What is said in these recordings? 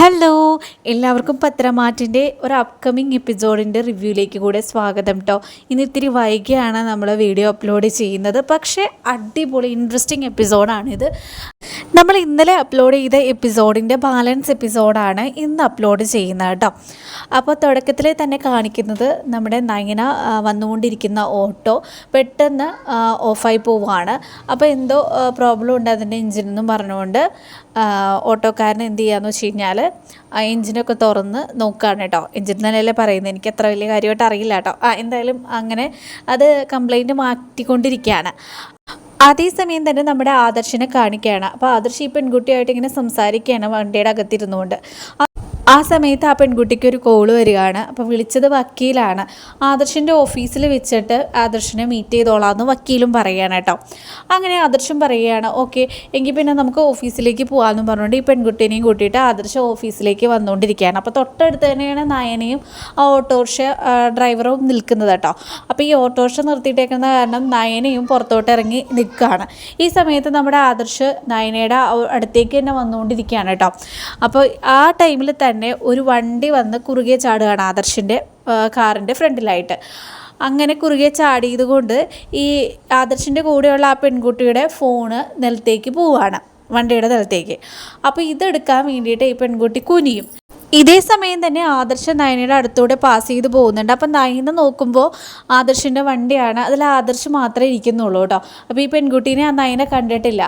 Hello എല്ലാവർക്കും പത്രമാറ്റിന്റെ ഒരു upcoming എപ്പിസോഡിന്റെ റിവ്യൂയിലേക്ക് കൂടെ സ്വാഗതം കേട്ടോ ഇന്ന് ഇത്തിരി വൈകിയാണ് നമ്മൾ വീഡിയോ അപ്ലോഡ് ചെയ്യുന്നത്. പക്ഷേ അടിപൊളി ഇൻട്രസ്റ്റിംഗ് എപ്പിസോഡാണിത് നമ്മൾ ഇന്നലെ അപ്ലോഡ് ചെയ്ത എപ്പിസോഡിന്റെ ബാലൻസ് എപ്പിസോഡാണ് ഇന്ന് അപ്ലോഡ് ചെയ്യുന്നത് കേട്ടോ അപ്പോൾ തുടക്കത്തിൽ തന്നെ കാണിക്കുന്നത് നമ്മുടെ നയന വന്നുകൊണ്ടിരിക്കുന്ന ഓട്ടോ പെട്ടെന്ന് ഓഫായി പോവുകയാണ്. അപ്പോൾ എന്തോ പ്രോബ്ലം ഉണ്ട് അതിന്റെ എഞ്ചിനെന്നും പറഞ്ഞുകൊണ്ട് ഓട്ടോക്കാരൻ എന്ത് ചെയ്യാന്ന് വെച്ച് കഴിഞ്ഞാൽ എഞ്ചിനൊക്കെ തുറന്ന് നോക്കുകയാണ് കേട്ടോ. എഞ്ചിൻ തന്നെയല്ലേ പറയുന്നത്. എനിക്ക് അത്ര വലിയ കാര്യമായിട്ട് അറിയില്ല കേട്ടോ. ആ എന്തായാലും അങ്ങനെ അത് കംപ്ലൈന്റ് മാറ്റിക്കൊണ്ടിരിക്കുകയാണ്. അതേസമയം തന്നെ നമ്മുടെ ആദർശിനെ കാണിക്കുകയാണ്. അപ്പോൾ ആദർശ് ഈ പെൺകുട്ടിയായിട്ട് ഇങ്ങനെ സംസാരിക്കുകയാണ് വണ്ടിയുടെ അകത്തിരുന്നുകൊണ്ട്. ആ- സമയത്ത് ആ പെൺകുട്ടിക്ക് ഒരു കോൾ വരികയാണ്. അപ്പോൾ വിളിച്ചത് വക്കീലാണ്. ആദർശിന്റെ ഓഫീസിൽ വെച്ചിട്ട് ആദർശിനെ മീറ്റ് ചെയ്തോളാമെന്ന് വക്കീലും പറയുകയാണ് കേട്ടോ. അങ്ങനെ ആദർശം പറയുകയാണ് ഓക്കെ എങ്കിൽ പിന്നെ നമുക്ക് ഓഫീസിലേക്ക് പോകാമെന്ന് പറഞ്ഞുകൊണ്ട് ഈ പെൺകുട്ടീനെയും കൂട്ടിയിട്ട് ആദർശ ഓഫീസിലേക്ക് വന്നുകൊണ്ടിരിക്കുകയാണ് അപ്പോൾ തൊട്ടടുത്ത് തന്നെയാണ് നയനയും ആ ഓട്ടോറിക്ഷ ഡ്രൈവറും നിൽക്കുന്നത് കേട്ടോ. അപ്പോൾ ഈ ഓട്ടോറിക്ഷ നിർത്തിയിട്ടേക്കുന്ന കാരണം നയനയും പുറത്തോട്ട് ഇറങ്ങി നിൽക്കുകയാണ്. ഈ സമയത്ത് നമ്മുടെ ആദർശ് നയനയുടെ അടുത്തേക്ക് തന്നെ വന്നുകൊണ്ടിരിക്കുകയാണ് കേട്ടോ. അപ്പോൾ ആ ടൈമിൽ തന്നെ ഒരു വണ്ടി വന്ന് കുറുകെ ചാടുകയാണ് ആദർശിന്റെ കാറിന്റെ ഫ്രണ്ടിലായിട്ട്. അങ്ങനെ കുറുകെ ചാടിയത് കൊണ്ട് ഈ ആദർശിന്റെ കൂടെയുള്ള ആ പെൺകുട്ടിയുടെ ഫോണ് നിലത്തേക്ക് പോവുകയാണ് വണ്ടിയുടെ നിലത്തേക്ക്. അപ്പോൾ ഇതെടുക്കാൻ വേണ്ടിയിട്ട് ഈ പെൺകുട്ടി കുനിയും. ഇതേ സമയം തന്നെ ആദർശ നയനയുടെ അടുത്തൂടെ പാസ് ചെയ്ത് പോകുന്നുണ്ട്. അപ്പം നയന നോക്കുമ്പോൾ ആദർശിന്റെ വണ്ടിയാണ്. അതിൽ ആദർശ് മാത്രമേ ഇരിക്കുന്നുള്ളൂ കേട്ടോ. അപ്പോൾ ഈ പെൺകുട്ടീനെ ആ നയന കണ്ടിട്ടില്ല.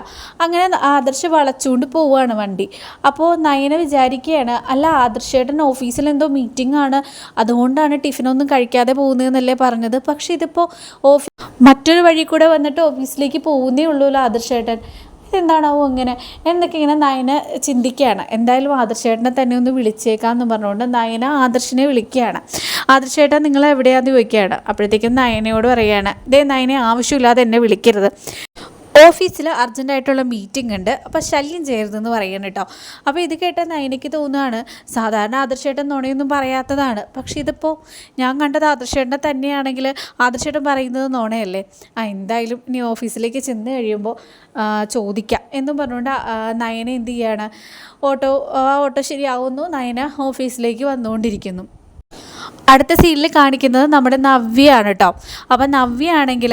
അങ്ങനെ ആദർശ് വളച്ചുകൊണ്ട് പോവുകയാണ് വണ്ടി. അപ്പോൾ നയന വിചാരിക്കുകയാണ് അല്ല ആദർശേട്ടൻ ഓഫീസിൽ എന്തോ മീറ്റിംഗ് ആണ്. അതുകൊണ്ടാണ് ടിഫിനൊന്നും കഴിക്കാതെ പോകുന്നതെന്നല്ലേ പറഞ്ഞത്. പക്ഷേ ഇതിപ്പോൾ ഓഫീസ് മറ്റൊരു വഴി കൂടെ വന്നിട്ട് ഓഫീസിലേക്ക് പോകുന്നേ ഉള്ളൂല്ലോ ആദർശേട്ടൻ. ഇതെന്താണാവോ ഇങ്ങനെ? എന്നൊക്കെ ഇങ്ങനെ നയന ചിന്തിക്കുകയാണ്. എന്തായാലും ആദർശേട്ടനെ തന്നെ ഒന്ന് വിളിച്ചേക്കാമെന്ന് പറഞ്ഞുകൊണ്ട് നയന ആദർശിനെ വിളിക്കുകയാണ്. ആദർശേട്ടൻ നിങ്ങൾ എവിടെയാണെന്ന് ചോദിക്കുകയാണ്. അപ്പോഴത്തേക്കും നയനയോട് പറയുകയാണ് ദേ നയനെ ആവശ്യമില്ലാതെ എന്നെ വിളിക്കരുത്. ഓഫീസിൽ അർജന്റായിട്ടുള്ള മീറ്റിംഗ് ഉണ്ട്. അപ്പോൾ ശല്യം ചെയ്യരുതെന്ന് പറയണം കേട്ടോ അപ്പോൾ ഇത് കേട്ട നയനയ്ക്ക് തോന്നുകയാണ് സാധാരണ ആദർശേട്ടൻ നുണയൊന്നും പറയാത്തതാണ്. പക്ഷേ ഇതിപ്പോൾ ഞാൻ കണ്ടത് ആദർശേട്ടനെ തന്നെയാണെങ്കിൽ ആദർശേട്ടൻ പറയുന്നത് നുണയല്ലേ? ആ എന്തായാലും ഇനി ഓഫീസിലേക്ക് ചെന്ന് കഴിയുമ്പോൾ ചോദിക്കാം. എന്നും പറഞ്ഞുകൊണ്ട് നയന എന്ത് ചെയ്യാണ്? ഓട്ടോ ആ ഓട്ടോ ശരിയാവുന്നു. നയന ഓഫീസിലേക്ക് വന്നുകൊണ്ടിരിക്കുന്നു. അടുത്ത സീനിൽ കാണിക്കുന്നത് നമ്മുടെ നവ്യയാണ് കേട്ടോ. അപ്പം നവ്യയാണെങ്കിൽ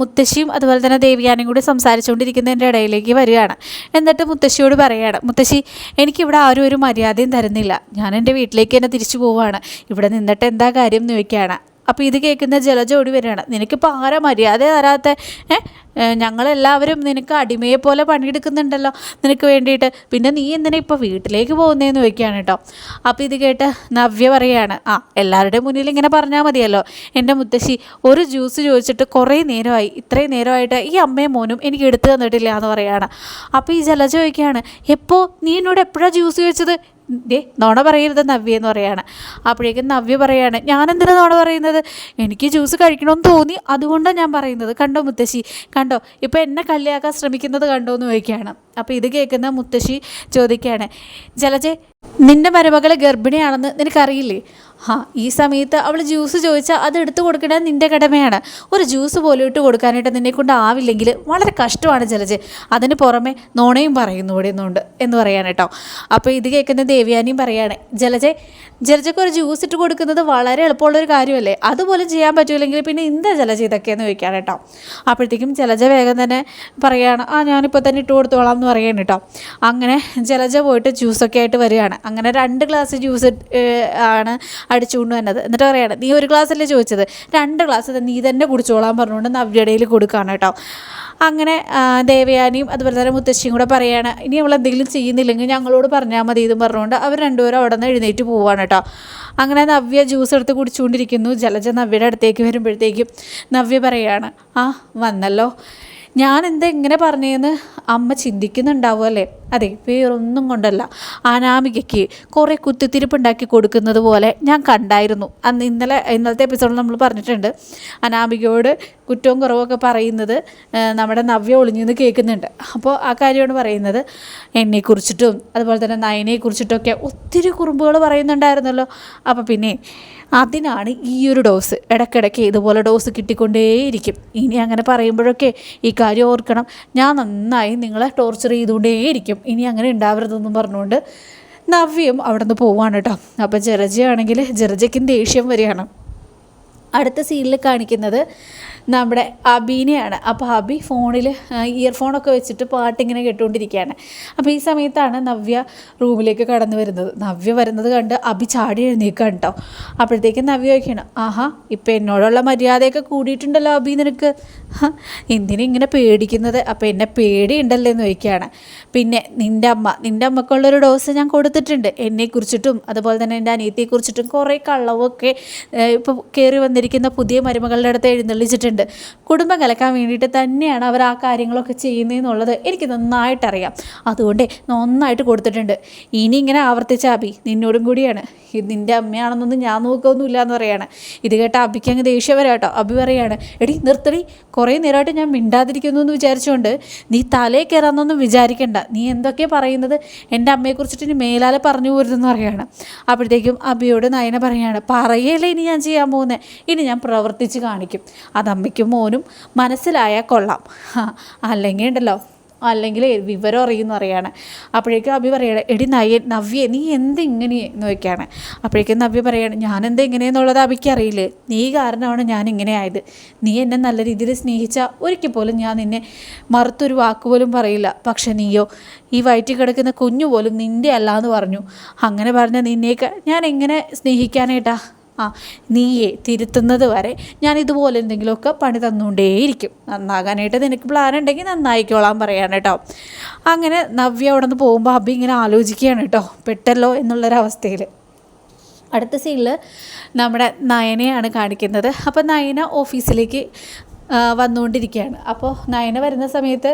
മുത്തശ്ശിയും അതുപോലെ തന്നെ ദേവിയാനും കൂടി സംസാരിച്ചുകൊണ്ടിരിക്കുന്നതിന്റെ ഇടയിലേക്ക് വരികയാണ്. എന്നിട്ട് മുത്തശ്ശിയോട് പറയുകയാണ് മുത്തശ്ശി എനിക്കിവിടെ ആരും ഒരു മര്യാദയും തരുന്നില്ല. ഞാൻ എന്റെ വീട്ടിലേക്ക് തന്നെ തിരിച്ചു പോവുകയാണ്. ഇവിടെ നിന്നിട്ട് എന്താ കാര്യം? എന്ന് ചോദിക്കുകയാണ്. അപ്പോൾ ഇത് കേൾക്കുന്ന ജലജ ഓടി വരികയാണ്. നിനക്കിപ്പോൾ ആരാ മര്യാദ തരാത്ത? ഞങ്ങളെല്ലാവരും നിനക്ക് അടിമയെ പോലെ പണിയെടുക്കുന്നുണ്ടല്ലോ നിനക്ക് വേണ്ടിയിട്ട്. പിന്നെ നീ എന്തിനാ ഇപ്പോൾ വീട്ടിലേക്ക് പോകുന്നതെന്ന് ചോദിക്കുകയാണ് കേട്ടോ. അപ്പോൾ ഇത് കേട്ട് നവ്യ പറയാണ് ആ എല്ലാവരുടെയും മുന്നിൽ ഇങ്ങനെ പറഞ്ഞാൽ മതിയല്ലോ. എന്റെ മുത്തശ്ശി ഒരു ജ്യൂസ് ചോദിച്ചിട്ട് കുറേ നേരമായി ഇത്രയും നേരമായിട്ട് ഈ അമ്മയും മോനും എനിക്ക് എടുത്തു തന്നിട്ടില്ല എന്ന് പറയാണ് അപ്പോൾ ഈ ജലജ ചോദിക്കുകയാണ് എപ്പോൾ നീ എന്നോട് എപ്പോഴാണ് ജ്യൂസ് ചോദിച്ചത്? ദേ നോണ പറയരുത് നവ്യ എന്ന് പറയാണ്. അപ്പോഴേക്കും നവ്യ പറയാണ് ഞാനെന്തിനാ നോണ പറയുന്നത്? എനിക്ക് ജ്യൂസ് കഴിക്കണമെന്ന് തോന്നി അതുകൊണ്ടാണ് ഞാൻ പറയുന്നത്. കണ്ടോ മുത്തശ്ശി? കണ്ടോ? ഇപ്പോൾ എന്നെ കല്യാക്കാൻ ശ്രമിക്കുന്നത് കണ്ടോ? എന്ന് ചോദിക്കുകയാണ്. അപ്പോൾ ഇത് കേൾക്കുന്ന മുത്തശ്ശി ചോദിക്കുകയാണ് ജലജെ നിന്റെ മരുമകൾ ഗർഭിണിയാണെന്ന് നിനക്കറിയില്ലേ? ആ ഈ സമയത്ത് അവൾ ജ്യൂസ് ചോദിച്ചാൽ അത് എടുത്തു കൊടുക്കേണ്ടത് നിന്റെ കടമയാണ്. ഒരു ജ്യൂസ് പോലും ഇട്ട് കൊടുക്കാനായിട്ട് നിന്നെ കൊണ്ട് ആവില്ലെങ്കിൽ വളരെ കഷ്ടമാണ് ജലജ്. അതിന് പുറമെ നോണയും പറയുന്നു ഇവിടെ നിന്നുണ്ട് എന്ന് പറയാൻ കേട്ടോ അപ്പോൾ ഇത് കേൾക്കുന്ന ദേവ്യാനിയും പറയാണ് ജലജെ ജലജയ്ക്ക് ഒരു ജ്യൂസ് ഇട്ട് കൊടുക്കുന്നത് വളരെ എളുപ്പമുള്ളൊരു കാര്യമല്ലേ? അതുപോലും ചെയ്യാൻ പറ്റില്ലെങ്കിൽ പിന്നെ എന്താ ജലജ ഇതൊക്കെയെന്ന് ചോദിക്കാൻ കേട്ടോ അപ്പോഴത്തേക്കും ജലജ വേഗം തന്നെ പറയുകയാണ് ആ ഞാനിപ്പോൾ തന്നെ ഇട്ട് കൊടുത്തോളാം എന്ന് പറയാണ് കേട്ടോ. അങ്ങനെ ജലജ പോയിട്ട് ജ്യൂസൊക്കെ ആയിട്ട് വരികയാണ്. അങ്ങനെ രണ്ട് ഗ്ലാസ് ജ്യൂസ് ആണ് അടിച്ചുകൊണ്ട് വന്നത്. എന്നിട്ട് പറയുകയാണ് നീ ഒരു ഗ്ലാസ് അല്ലേ ചോദിച്ചത്? രണ്ട് ഗ്ലാസ് നീ തന്നെ കുടിച്ചോളാൻ പറഞ്ഞുകൊണ്ട് നവ്യടയിൽ കൊടുക്കുകയാണ് കേട്ടോ. അങ്ങനെ ദേവയാനിയും അതുപോലെ തന്നെ മുത്തശ്ശിയും കൂടെ പറയുകയാണ് ഇനി അവൾ എന്തെങ്കിലും ചെയ്യുന്നില്ലെങ്കിൽ ഞങ്ങളോട് പറഞ്ഞാൽ മതി ഇതും പറഞ്ഞുകൊണ്ട് അവർ രണ്ടുപേരും അവിടെ നിന്ന് എഴുന്നേറ്റ് പോവാണ് കേട്ടോ. അങ്ങനെ നവ്യ ജ്യൂസ് എടുത്ത് കുടിച്ചുകൊണ്ടിരിക്കുന്നു. ജലജ നവ്യയുടെ അടുത്തേക്ക് വരുമ്പോഴത്തേക്കും നവ്യ പറയുകയാണ് ആ വന്നല്ലോ. ഞാൻ എന്താ ഇങ്ങനെ പറഞ്ഞതെന്ന് അമ്മ ചിന്തിക്കുന്നുണ്ടാവും അല്ലേ? അതെ വേറൊന്നും കൊണ്ടല്ല. അനാമികയ്ക്ക് കുറേ കുത്തിത്തിരിപ്പുണ്ടാക്കി കൊടുക്കുന്നത് പോലെ ഞാൻ കണ്ടായിരുന്നു. അന്ന് ഇന്നലെ ഇന്നലത്തെ എപ്പിസോഡിൽ നമ്മൾ പറഞ്ഞിട്ടുണ്ട്. അനാമികയോട് കുറ്റവും കുറവൊക്കെ പറയുന്നത് നമ്മുടെ നവ്യ ഒളിഞ്ഞെന്ന് കേൾക്കുന്നുണ്ട്. അപ്പോൾ ആ കാര്യമാണ് പറയുന്നത്. എന്നെക്കുറിച്ചിട്ടും അതുപോലെ തന്നെ നയനെക്കുറിച്ചിട്ടൊക്കെ ഒത്തിരി കുറുമ്പുകൾ പറയുന്നുണ്ടായിരുന്നല്ലോ. അപ്പോൾ പിന്നെ അതിനാണ് ഈ ഒരു ഡോസ് ഇടയ്ക്കിടയ്ക്ക് ഇതുപോലെ ഡോസ് കിട്ടിക്കൊണ്ടേയിരിക്കും. ഇനി അങ്ങനെ പറയുമ്പോഴൊക്കെ ഈ കാര്യം ഓർക്കണം. ഞാൻ നന്നായി നിങ്ങളെ ടോർച്ചർ ചെയ്തുകൊണ്ടേയിരിക്കും. ഇനി അങ്ങനെ ഉണ്ടാവരുതെന്നും പറഞ്ഞുകൊണ്ട് നവ്യയും അവിടെ നിന്ന് പോവാണ് കേട്ടോ. അപ്പോൾ ജലജയാണെങ്കിൽ ജലജയ്ക്കും ദേഷ്യം വരികയാണ്. അടുത്ത സീനിൽ കാണിക്കുന്നത് നമ്മുടെ അബീനെയാണ്. അപ്പോൾ അബി ഫോണിൽ ഇയർഫോണൊക്കെ വെച്ചിട്ട് പാട്ടിങ്ങനെ കേട്ടുകൊണ്ടിരിക്കുകയാണ്. അപ്പോൾ ഈ സമയത്താണ് നവ്യ റൂമിലേക്ക് കടന്നു വരുന്നത്. നവ്യ വരുന്നത് കണ്ട് അബി ചാടി എഴുന്നേൽക്കാൻ കേട്ടോ. അപ്പോഴത്തേക്കും നവ്യ ചോദിക്കണം ആഹാ ഇപ്പം എന്നോടുള്ള മര്യാദയൊക്കെ കൂടിയിട്ടുണ്ടല്ലോ അബി നിനക്ക്? ഹ, എന്തിനാ ഇങ്ങനെ പേടിക്കുന്നത്? അപ്പോൾ എന്നെ പേടിയുണ്ടല്ലോ എന്ന് ചോദിക്കുകയാണ്. പിന്നെ നിന്റെ അമ്മ നിന്റെ അമ്മക്കുള്ളൊരു ഡോസ് ഞാൻ കൊടുത്തിട്ടുണ്ട്. എന്നെക്കുറിച്ചിട്ടും അതുപോലെ തന്നെ എന്റെ അനിയത്തിയെക്കുറിച്ചിട്ടും കുറേ കള്ളവൊക്കെ ഇപ്പോൾ കയറി വന്നിരിക്കുന്ന പുതിയ മരുമകളുടെ അടുത്ത് എഴുന്നള്ളിച്ചിട്ടുണ്ട്. കുടുംബം കലക്കാൻ വേണ്ടിയിട്ട് തന്നെയാണ് അവർ ആ കാര്യങ്ങളൊക്കെ ചെയ്യുന്നതെന്നുള്ളത് എനിക്ക് നന്നായിട്ടറിയാം. അതുകൊണ്ട് നന്നായിട്ട് കൊടുത്തിട്ടുണ്ട്. ഇനി ഇങ്ങനെ ആവർത്തിച്ച അബി നിന്നോടും കൂടിയാണ്. ഇത് നിന്റെ അമ്മയാണെന്നൊന്നും ഞാൻ നോക്കുകയൊന്നുമില്ല എന്ന് പറയുകയാണ് ഇത് കേട്ട അബിക്ക് അങ്ങ് ദേഷ്യം വരാട്ടോ. അബി പറയാണ് എടി നിർത്തടി. കുറേ നേരമായിട്ട് ഞാൻ മിണ്ടാതിരിക്കുന്നു എന്ന് വിചാരിച്ചുകൊണ്ട് നീ തലേ കയറാമെന്നൊന്നും വിചാരിക്കണ്ട. നീ എന്തൊക്കെ പറയുന്നത് എന്റെ അമ്മയെക്കുറിച്ചിട്ട് ഇനി മേലാലെ പറഞ്ഞു പോരുതെന്ന് പറയുകയാണ്. അപ്പോഴത്തേക്കും അബിയോട് നയന പറയുകയാണ് പറയല്ലേ ഇനി ഞാൻ ചെയ്യാൻ പോകുന്നത് ഇനി ഞാൻ പ്രവർത്തിച്ച് കാണിക്കും. അത് അമ്മയ്ക്കും മോനും മനസ്സിലായാൽ കൊള്ളാം. അല്ലെങ്കിൽ ഉണ്ടല്ലോ. അല്ലെങ്കിൽ വിവരം അറിയുമെന്ന് അറിയാണ്. അപ്പോഴേക്കും അഭി പറയണം എടി നയ നവ്യ നീ എന്ത് ഇങ്ങനെ എന്ന് അപ്പോഴേക്കും നവ്യ പറയാണ് ഞാൻ എന്താ ഇങ്ങനെയെന്നുള്ളത് അഭിക്ക് അറിയില്ല? നീ കാരണമാണ് ഞാൻ ഇങ്ങനെ ആയത്. നീ എന്നെ നല്ല രീതിയിൽ സ്നേഹിച്ച ഒരിക്കൽ പോലും ഞാൻ നിന്നെ മറുത്തൊരു വാക്ക് പോലും പറയില്ല. പക്ഷെ നീയോ ഈ വയറ്റിൽ കിടക്കുന്ന കുഞ്ഞു പോലും നിന്റെ അല്ല എന്ന് പറഞ്ഞു. അങ്ങനെ പറഞ്ഞ നിന്നേക്ക് ഞാൻ എങ്ങനെ സ്നേഹിക്കാനായിട്ടാ? ആ നീയെ തിരുത്തുന്നത് വരെ ഞാൻ ഇതുപോലെ എന്തെങ്കിലുമൊക്കെ പണി തന്നുകൊണ്ടേയിരിക്കും. നന്നാകാനായിട്ട് നിനക്ക് പ്ലാൻ ഉണ്ടെങ്കിൽ നന്നായിക്കോളാൻ പറയാണ് കേട്ടോ. അങ്ങനെ നവ്യ അവിടെ നിന്ന് പോകുമ്പോൾ അബി ഇങ്ങനെ ആലോചിക്കുകയാണ് കേട്ടോ. പെട്ടല്ലോ എന്നുള്ളൊരവസ്ഥയിൽ അടുത്ത സീനിൽ നമ്മുടെ നയനയാണ് കാണിക്കുന്നത്. അപ്പോൾ നയന ഓഫീസിലേക്ക് വന്നുകൊണ്ടിരിക്കുകയാണ്. അപ്പോൾ നയന വരുന്ന സമയത്ത്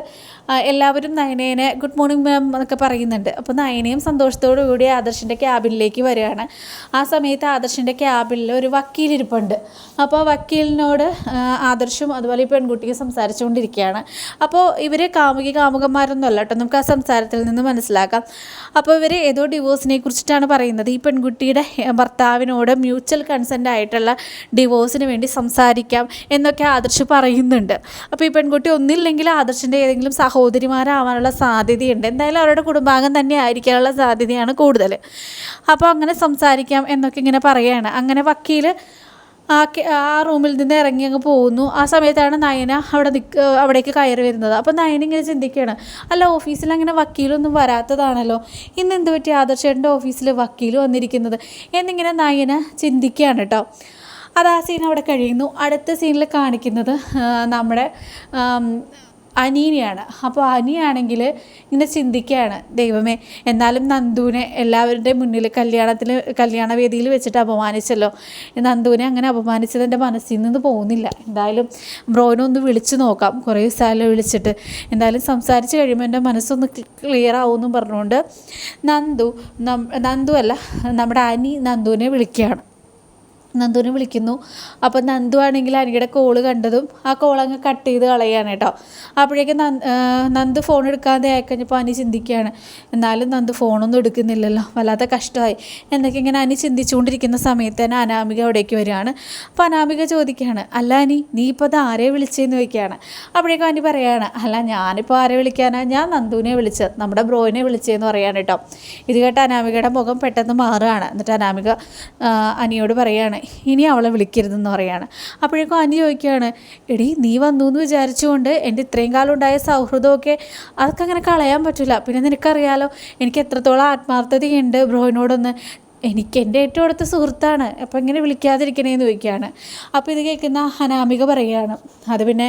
എല്ലാവരും നയനേനെ ഗുഡ് മോർണിംഗ് മാം എന്നൊക്കെ പറയുന്നുണ്ട്. അപ്പോൾ നയനയും സന്തോഷത്തോടു കൂടി ആദർശിന്റെ ക്യാബിനിലേക്ക് വരികയാണ്. ആ സമയത്ത് ആദർശിന്റെ ക്യാബിനിൽ ഒരു വക്കീലിരിപ്പുണ്ട്. അപ്പോൾ വക്കീലിനോട് ആദർശും അതുപോലെ ഈ പെൺകുട്ടിയും സംസാരിച്ചുകൊണ്ടിരിക്കുകയാണ്. അപ്പോൾ ഇവർ കാമുകി കാമുകന്മാരൊന്നും അല്ല കേട്ടോ. നമുക്ക് ആ സംസാരത്തിൽ നിന്ന് മനസ്സിലാക്കാം. അപ്പോൾ ഇവർ ഏതോ ഡിവോഴ്സിനെ കുറിച്ചിട്ടാണ് പറയുന്നത്. ഈ പെൺകുട്ടിയുടെ ഭർത്താവിനോട് മ്യൂച്വൽ കൺസെന്റ് ആയിട്ടുള്ള ഡിവോഴ്സിന് വേണ്ടി സംസാരിക്കാം എന്നൊക്കെ ആദർശ് പറയുന്നുണ്ട്. അപ്പോൾ ഈ പെൺകുട്ടി ഒന്നില്ലെങ്കിൽ ആദർശിന്റെ ഏതെങ്കിലും സഹോദരിമാരാവാനുള്ള സാധ്യതയുണ്ട്. എന്തായാലും അവരുടെ കുടുംബാംഗം തന്നെ ആയിരിക്കാനുള്ള സാധ്യതയാണ് കൂടുതൽ അപ്പോൾ അങ്ങനെ സംസാരിക്കാം എന്നൊക്കെ ഇങ്ങനെ പറയുകയാണ് അങ്ങനെ വക്കീൽ ആ ആ റൂമിൽ നിന്ന് ഇറങ്ങി അങ്ങ് പോകുന്നു. ആ സമയത്താണ് നയന അവിടെ നിൽക്ക് അവിടേക്ക് കയറി വരുന്നത്. അപ്പോൾ നയന ഇങ്ങനെ ചിന്തിക്കുകയാണ് അല്ല ഓഫീസിൽ അങ്ങനെ വക്കീലൊന്നും വരാത്തതാണല്ലോ. ഇന്ന് എന്ത് പറ്റി? ആദർശേട്ടന്റെ ഓഫീസിൽ വക്കീൽ വന്നിരിക്കുന്നത്. എന്നിങ്ങനെ നയന ചിന്തിക്കുകയാണ് കേട്ടോ അത് ആ സീൻ അവിടെ കഴിയുന്നു. അടുത്ത സീനിൽ കാണിക്കുന്നത് നമ്മുടെ അനീനെയാണ്. അപ്പോൾ അനിയാണെങ്കിൽ ഇങ്ങനെ ചിന്തിക്കുകയാണ് ദൈവമേ എന്നാലും നന്ദുവിനെ എല്ലാവരുടെയും മുന്നിൽ കല്യാണത്തിൽ കല്യാണ വേദിയിൽ വെച്ചിട്ട് അപമാനിച്ചല്ലോ. നന്ദുവിനെ അങ്ങനെ അപമാനിച്ചത് എന്റെ മനസ്സിൽ നിന്ന് പോകുന്നില്ല. എന്തായാലും ബ്രോനെ ഒന്ന് വിളിച്ചു നോക്കാം. കുറേ സ്ഥലം വിളിച്ചിട്ട്. എന്തായാലും സംസാരിച്ച് കഴിയുമ്പോൾ എന്റെ മനസ്സൊന്ന് ക്ലിയർ ആവുമെന്നും പറഞ്ഞുകൊണ്ട് നന്ദു നം- നന്ദു അല്ല നമ്മുടെ അനി നന്ദുവിനെ വിളിക്കുകയാണ്. നന്ദുവിനെ വിളിക്കുന്നു. അപ്പോൾ നന്ദു ആണെങ്കിൽ അനിയുടെ കോൾ കണ്ടതും ആ കോൾ അങ്ങ് കട്ട് ചെയ്ത് കളയാണ് കേട്ടോ. അപ്പോഴേക്കും നന്ദ് ഫോൺ എടുക്കാതെ ആയിക്കഴിഞ്ഞപ്പോൾ അനി ചിന്തിക്കുകയാണ്. എന്നാലും നന്ദു ഫോണൊന്നും എടുക്കുന്നില്ലല്ലോ. വല്ലാത്ത കഷ്ടമായി. എന്നൊക്കെ ഇങ്ങനെ അനി ചിന്തിച്ചുകൊണ്ടിരിക്കുന്ന സമയത്ത് തന്നെ അനാമിക അവിടേക്ക് വരികയാണ്. അപ്പോൾ അനാമിക ചോദിക്കുകയാണ് അല്ല അനി നീ ഇപ്പോൾ അത് ആരെ വിളിച്ചതെന്ന് ചോദിക്കുകയാണ്? അപ്പോഴേക്കും അനി പറയുകയാണ് അല്ല ഞാനിപ്പോൾ ആരെ വിളിക്കാനാണ് ഞാൻ നന്ദുവിനെ വിളിച്ചത്. നമ്മുടെ ബ്രോയിനെ വിളിച്ചതെന്ന് പറയാണ് കേട്ടോ. ഇത് കേട്ട അനാമികയുടെ മുഖം പെട്ടെന്ന് മാറുകയാണ്. എന്നിട്ട് അനാമിക അനിയോട് പറയാണ് ഇനി അവളെ വിളിക്കരുതെന്ന് പറയാണ്. അപ്പോഴേക്കും അനി ചോദിക്കുകയാണ് എടി നീ വന്നു എന്ന് വിചാരിച്ചുകൊണ്ട് എന്റെ ഇത്രയും കാലം ഉണ്ടായ സൗഹൃദമൊക്കെ അതൊക്കെ അങ്ങനെ കളയാൻ പറ്റില്ല പിന്നെ നിനക്കറിയാലോ എനിക്ക് എത്രത്തോളം ആത്മാർത്ഥതയുണ്ട് ബ്രോയിനോടൊന്ന്. എനിക്ക് എന്റെ ഏറ്റവും അടുത്ത സുഹൃത്താണ്. അപ്പോൾ ഇങ്ങനെ വിളിക്കാതിരിക്കണേന്ന് ചോദിക്കുകയാണ്. അപ്പോൾ ഇത് കേൾക്കുന്ന അനാമിക പറയുകയാണ്. അത് പിന്നെ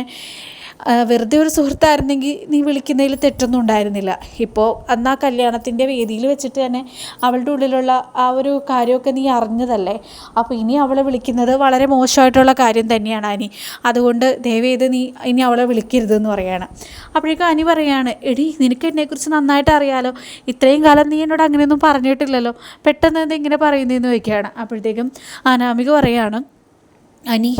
വെറുതെ ഒരു സുഹൃത്തായിരുന്നെങ്കിൽ നീ വിളിക്കുന്നതിൽ തെറ്റൊന്നും ഉണ്ടായിരുന്നില്ല. ഇപ്പോൾ അന്ന് ആ കല്യാണത്തിന്റെ വേദിയിൽ വെച്ചിട്ട് തന്നെ അവളുടെ ഉള്ളിലുള്ള ആ ഒരു കാര്യമൊക്കെ നീ അറിഞ്ഞതല്ലേ? അപ്പോൾ ഇനി അവളെ വിളിക്കുന്നത് വളരെ മോശമായിട്ടുള്ള കാര്യം തന്നെയാണ് അനി. അതുകൊണ്ട് ദയവേത് നീ ഇനി അവളെ വിളിക്കരുതെന്ന് പറയുകയാണ് അപ്പോഴേക്കും അനി പറയാണ് എടി നിനക്ക് എന്നെക്കുറിച്ച് നന്നായിട്ട് അറിയാലോ. ഇത്രയും കാലം നീ എന്നോട് അങ്ങനെയൊന്നും പറഞ്ഞിട്ടില്ലല്ലോ. പെട്ടെന്ന് എന്താ ഇങ്ങനെ പറയുന്നതെന്ന് ചോദിക്കുകയാണ്. അപ്പോഴത്തേക്കും അനാമിക പറയാണ് അനി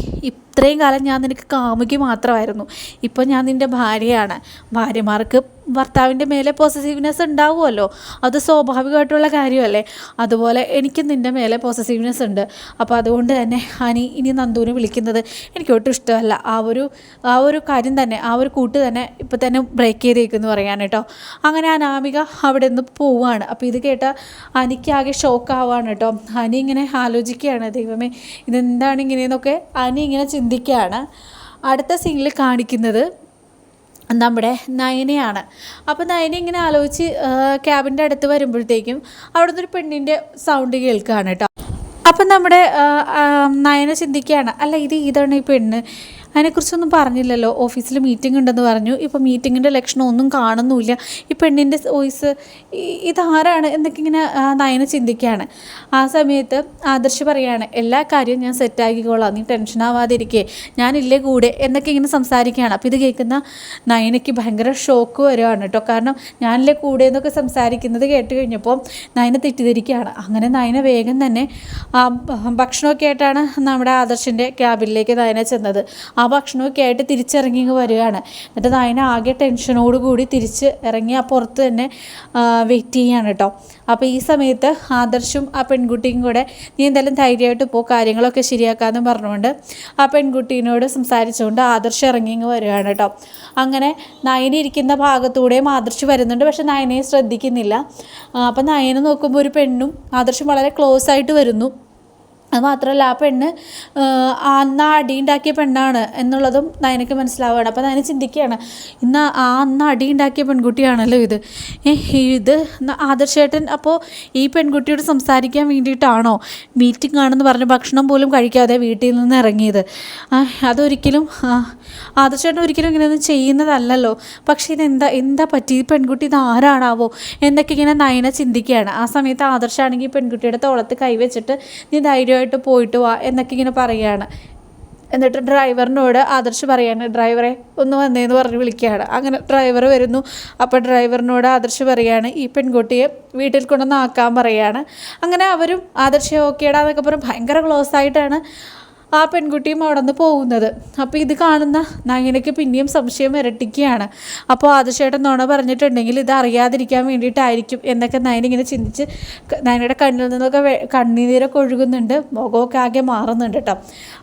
ഇത്രയും കാലം ഞാൻ നിനക്ക് കാമുകി മാത്രമായിരുന്നു. ഇപ്പോൾ ഞാൻ നിന്റെ ഭാര്യയാണ്. ഭാര്യമാർക്ക് ഭർത്താവിന്റെ മേലെ പോസസീവ്നെസ് ഉണ്ടാവുമല്ലോ. അത് സ്വാഭാവികമായിട്ടുള്ള കാര്യമല്ലേ? അതുപോലെ എനിക്ക് നിന്റെ മേലെ പോസസീവ്നെസ് ഉണ്ട്. അപ്പോൾ അതുകൊണ്ട് തന്നെ അനി ഇനി നന്ദുവിനെ വിളിക്കുന്നത് എനിക്ക് ഒട്ടും ഇഷ്ടമല്ല. ആ ഒരു ആ ഒരു കാര്യം തന്നെ ആ ഒരു കൂട്ട് തന്നെ ഇപ്പം തന്നെ ബ്രേക്ക് ചെയ്തേക്കുന്നു പറയാൻ കേട്ടോ. അങ്ങനെ അനാമിക അവിടെ നിന്ന് പോവുകയാണ്. അപ്പോൾ ഇത് കേട്ട അനിക്കാകെ ഷോക്കാവാണ് കേട്ടോ. അനി ഇങ്ങനെ ആലോചിക്കുകയാണ് ദൈവമേ ഇതെന്താണ് ഇങ്ങനെയെന്നൊക്കെ? അനി ഇങ്ങനെ ചിന്തിക്കുകയാണ്. അടുത്ത സീനിൽ കാണിക്കുന്നത് നമ്മുടെ നയനയാണ്. അപ്പോൾ നയന ഇങ്ങനെ ആലോചിച്ച് ക്യാബിന്റെ അടുത്ത് വരുമ്പോഴത്തേക്കും അവിടുന്ന് ഒരു പെണ്ണിന്റെ സൗണ്ട് കേൾക്കുകയാണ് കേട്ടോ. അപ്പം നമ്മുടെ നയന ചിന്തിക്കുകയാണ് അല്ല ഇത് ഇതാണ് ഈ പെണ്ണ്. അതിനെക്കുറിച്ചൊന്നും പറഞ്ഞില്ലല്ലോ. ഓഫീസിൽ മീറ്റിംഗ് ഉണ്ടെന്ന് പറഞ്ഞു. ഇപ്പോൾ മീറ്റിങ്ങിന്റെ ലക്ഷണം ഒന്നും കാണുന്നുമില്ല. ഈ പെണ്ണിന്റെ വോയിസ് ഇതാരാണ് എന്നൊക്കെ ഇങ്ങനെ നയന ചിന്തിക്കുകയാണ്. ആ സമയത്ത് ആദർശ് പറയാണ് എല്ലാ കാര്യവും ഞാൻ സെറ്റാക്കിക്കോളാം നീ ടെൻഷൻ ആവാതിരിക്കേ. ഞാനില്ലേ കൂടെ? എന്നൊക്കെ ഇങ്ങനെ സംസാരിക്കുകയാണ്. അപ്പോൾ ഇത് കേൾക്കുന്ന നയനയ്ക്ക് ഭയങ്കര ഷോക്ക് വരുവാണ് കേട്ടോ. കാരണം ഞാനില്ലേ കൂടെ എന്നൊക്കെ സംസാരിക്കുന്നത് കേട്ട് കഴിഞ്ഞപ്പോൾ നയന തെറ്റിദ്ധരിക്കുകയാണ്. അങ്ങനെ നയന വേഗം തന്നെ ഭക്ഷണമൊക്കെ ആയിട്ടാണ് നമ്മുടെ ആദർശിന്റെ ക്യാബിനിലേക്ക് നയന ചെന്നത്. ആ ഭക്ഷണമൊക്കെ ആയിട്ട് തിരിച്ചിറങ്ങി വരികയാണ്. എന്നിട്ട് നയന ആകെ ടെൻഷനോട് കൂടി തിരിച്ച് ഇറങ്ങി ആ പുറത്ത് തന്നെ വെയിറ്റ് ചെയ്യാണ് കേട്ടോ അപ്പോൾ ഈ സമയത്ത് ആദർശും ആ പെൺകുട്ടിയും കൂടെ നീ എന്തായാലും ധൈര്യമായിട്ട് പോ കാര്യങ്ങളൊക്കെ ശരിയാക്കാമെന്ന് പറഞ്ഞുകൊണ്ട് ആ പെൺകുട്ടീനോട് സംസാരിച്ചുകൊണ്ട് ആദർശ് ഇറങ്ങി വരികയാണ് കേട്ടോ അങ്ങനെ നയന ഇരിക്കുന്ന ഭാഗത്തൂടെയും ആദർശ് വരുന്നുണ്ട്. പക്ഷെ നയനയെ ശ്രദ്ധിക്കുന്നില്ല. അപ്പം നയന നോക്കുമ്പോൾ ഒരു പെണ്ണും ആദർശം വളരെ ക്ലോസ് ആയിട്ട് വരുന്നു. അത് മാത്രമല്ല ആ പെണ്ണ് അന്ന് അടിയുണ്ടാക്കിയ പെണ്ണാണ് എന്നുള്ളതും നയനക്ക് മനസ്സിലാവുകയാണ്. അപ്പോൾ നയന ചിന്തിക്കുകയാണ് ഇന്ന് ആ അന്ന് അടിയുണ്ടാക്കിയ പെൺകുട്ടിയാണല്ലോ ഇത്. ഇത് ആദർശേട്ടൻ അപ്പോൾ ഈ പെൺകുട്ടിയോട് സംസാരിക്കാൻ വേണ്ടിയിട്ടാണോ മീറ്റിംഗ് ആണെന്ന് പറഞ്ഞ് ഭക്ഷണം പോലും കഴിക്കാതെ വീട്ടിൽ നിന്ന് ഇറങ്ങിയത്? അതൊരിക്കലും ആദർശേട്ടൻ ഒരിക്കലും ഇങ്ങനെയൊന്നും ചെയ്യുന്നതല്ലല്ലോ. പക്ഷേ ഇതെന്താ എന്താ പറ്റി ഈ പെൺകുട്ടി ഇത് ആരാണാവോ? എന്നൊക്കെ ഇങ്ങനെ നയന ചിന്തിക്കുകയാണ്. ആ സമയത്ത് ആദർശാണെങ്കിൽ പെൺകുട്ടിയുടെ തോളത്ത് കൈവച്ചിട്ട് നീ ധൈര്യമായിട്ട് പോയിട്ട് വാ എന്നൊക്കെ ഇങ്ങനെ പറയുകയാണ് എന്നിട്ട് ഡ്രൈവറിനോട് ആദർശ് പറയാണ് ഡ്രൈവറെ ഒന്ന് വന്നേന്ന് പറഞ്ഞ് വിളിക്കുകയാണ് അങ്ങനെ ഡ്രൈവർ വരുന്നു. അപ്പോൾ ഡ്രൈവറിനോട് ആദർശ് പറയാണ് ഈ പെൺകുട്ടിയെ വീട്ടിൽ കൊണ്ടുവന്ന് ആക്കാൻ അങ്ങനെ അവരും ആദർശ് ഓക്കേടാന്നൊക്കെ പറഞ്ഞ് ഭയങ്കര ക്ലോസ് ആയിട്ടാണ് ആ പെൺകുട്ടിയും അവിടെ നിന്ന് പോകുന്നത്. അപ്പോൾ ഇത് കാണുന്ന നയനയ്ക്ക് പിന്നെയും സംശയം ഇരട്ടിക്കുകയാണ് അപ്പോൾ ആദർശേട്ടൻ നോണ പറഞ്ഞിട്ടുണ്ടെങ്കിൽ ഇത് അറിയാതിരിക്കാൻ വേണ്ടിയിട്ടായിരിക്കും എന്നൊക്കെ നയന ഇങ്ങനെ ചിന്തിച്ച് നയനയുടെ കണ്ണിൽ നിന്നൊക്കെ കണ്ണീരൊക്കെ ഒഴുകുന്നുണ്ട്. മുഖമൊക്കെ ആകെ മാറുന്നുണ്ട് കേട്ടോ.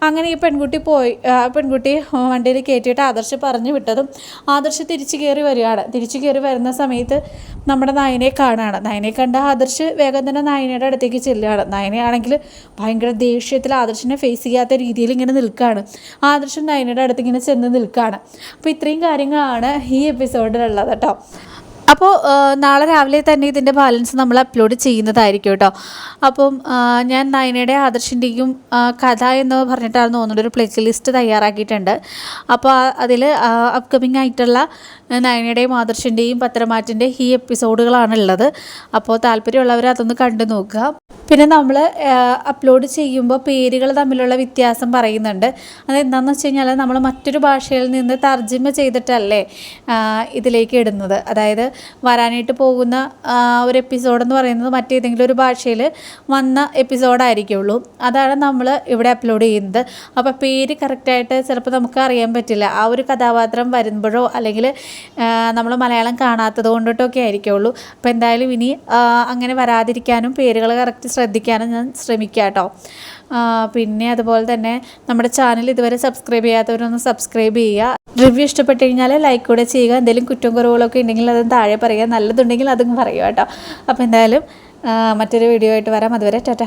അങ്ങനെ ഈ പെൺകുട്ടി പോയി ആ പെൺകുട്ടി വണ്ടിയിൽ കയറ്റിയിട്ട് ആദർശ് പറഞ്ഞു വിട്ടതും ആദർശ് തിരിച്ചു കയറി വരികയാണ്. തിരിച്ചു കയറി വരുന്ന സമയത്ത് നമ്മുടെ നയനെ കാണുകയാണ് നയനെ കണ്ട ആദർശ് വേഗം തന്നെ നയനയുടെ അടുത്തേക്ക് ചെല്ലുകയാണ്. നയനയാണെങ്കിൽ ഭയങ്കര ദേഷ്യത്തിൽ ആദർശിനെ ഫേസ് ചെയ്യാത്ത രീതിയിൽ ഇങ്ങനെ നിൽക്കുകയാണ് ആദർശം നയനയുടെ അടുത്ത് ഇങ്ങനെ ചെന്ന് നിൽക്കുകയാണ് അപ്പോൾ ഇത്രയും കാര്യങ്ങളാണ് ഈ എപ്പിസോഡിലുള്ളത് കേട്ടോ. അപ്പോൾ നാളെ രാവിലെ തന്നെ ഇതിന്റെ ബാലൻസ് നമ്മൾ അപ്ലോഡ് ചെയ്യുന്നതായിരിക്കും കേട്ടോ. അപ്പം ഞാൻ നയനയുടെ ആദർശിന്റെയും കഥ എന്ന് പറഞ്ഞിട്ടാണ് തോന്നുന്നത് ഒരു പ്ലേ ലിസ്റ്റ് തയ്യാറാക്കിയിട്ടുണ്ട് അപ്പോൾ അതിൽ അപ്കമിങ് ആയിട്ടുള്ള നയനയുടെയും ആദർശിന്റെയും പത്രമാറ്റിന്റെ ഈ എപ്പിസോഡുകളാണ് ഉള്ളത്. അപ്പോൾ താല്പര്യമുള്ളവർ അതൊന്ന് കണ്ടു നോക്കുക. പിന്നെ നമ്മൾ അപ്ലോഡ് ചെയ്യുമ്പോൾ പേരുകൾ തമ്മിലുള്ള വ്യത്യാസം പറയുന്നുണ്ട്. അതെന്താണെന്ന് വെച്ച് കഴിഞ്ഞാൽ നമ്മൾ മറ്റൊരു ഭാഷയിൽ നിന്ന് തർജിമ ചെയ്തിട്ടല്ലേ ഇതിലേക്ക് ഇടുന്നത്. അതായത് വരാനായിട്ട് പോകുന്ന ഒരു എപ്പിസോഡ് എന്ന് പറയുന്നത് മറ്റേതെങ്കിലും ഒരു ഭാഷയിൽ വന്ന എപ്പിസോഡായിരിക്കുള്ളൂ അതാണ് നമ്മൾ ഇവിടെ അപ്ലോഡ് ചെയ്യുന്നത്. അപ്പോൾ പേര് കറക്റ്റായിട്ട് ചിലപ്പോൾ നമുക്ക് അറിയാൻ പറ്റില്ല. ആ ഒരു കഥാപാത്രം വരുമ്പോഴോ അല്ലെങ്കിൽ നമ്മൾ മലയാളം കാണാത്തത് കൊണ്ടിട്ടൊക്കെ ആയിരിക്കുള്ളൂ. അപ്പോൾ എന്തായാലും ഇനി അങ്ങനെ വരാതിരിക്കാനും പേരുകൾ കറക്റ്റ് ശ്രദ്ധിക്കാനും ഞാൻ ശ്രമിക്കാം കേട്ടോ പിന്നെ അതുപോലെ തന്നെ നമ്മുടെ ചാനൽ ഇതുവരെ സബ്സ്ക്രൈബ് ചെയ്യാത്തവരൊന്ന് സബ്സ്ക്രൈബ് ചെയ്യുക റിവ്യൂ ഇഷ്ടപ്പെട്ട് കഴിഞ്ഞാൽ ലൈക്ക് കൂടെ ചെയ്യുക. എന്തെങ്കിലും കുറ്റം കുറവുകളൊക്കെ ഉണ്ടെങ്കിൽ അതും താഴെ പറയുക. നല്ലതുണ്ടെങ്കിൽ അതും പറയുക കേട്ടോ അപ്പോൾ എന്തായാലും മറ്റൊരു വീഡിയോ ആയിട്ട് വരാം. അതുവരെ ടാറ്റ.